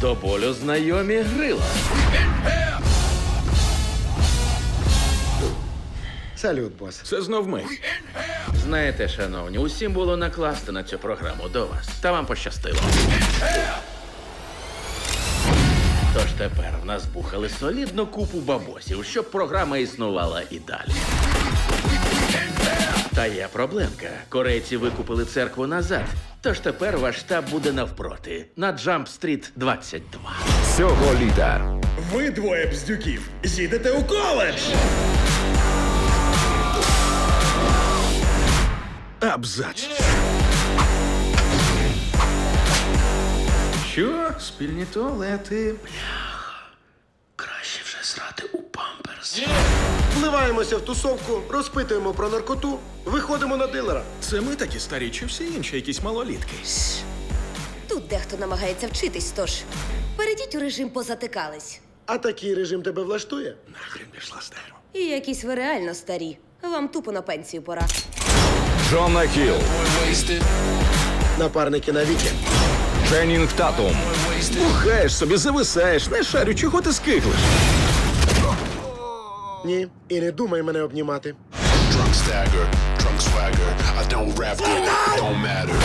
До болю знайомі грила. Салют, бос. Це знов ми. Знаєте, шановні, усім було накласти на цю програму до вас. Та вам пощастило. Тож тепер в нас бухали солідну купу бабосів, щоб програма існувала і далі. Та є проблемка. Корейці викупили церкву назад. Тож тепер ваш штаб буде навпроти на Джамп Стріт 22. Цього літа Ви двоє бздюків Зійдете у коледж! Абзац. Що? Спільні туалети. Краще Вливаємося в тусовку, розпитуємо про наркоту, виходимо на дилера. Це ми такі старі, чи всі інші якісь малолітки? Тут дехто намагається вчитись, тож перейдіть у режим позатикались. А такий режим тебе влаштує? Нахрен пішла стеро. І якісь ви реально старі. Вам тупо на пенсію пора. Джона Хіл, Напарники навіки. Ченнінг Татум, Бухаєш собі, зависаєш, не шарю, чого ти скиглиш? Ні, і не думай мене обнімати. Drunk stagger, drunk swagger. I don't rap good, don't matter.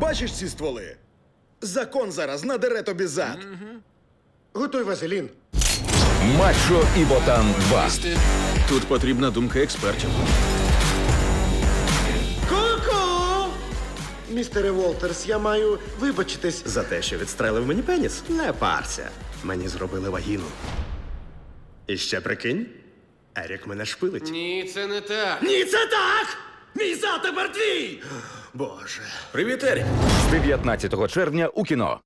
Бачиш ці стволи? Закон зараз надере тобі зад. Готуй вазелін. Мачо і Ботан 2. Тут потрібна думка експертів. Містере Волтерс, я маю вибачитись. За те, що відстрелив мені пеніс? Не парся. Мені зробили вагіну. І ще прикинь, Ерік мене шпилить. Ні, це не так. Ні, це так! Мій зад тепер твій! Боже. Привіт, Ерік. З 19 червня у кіно.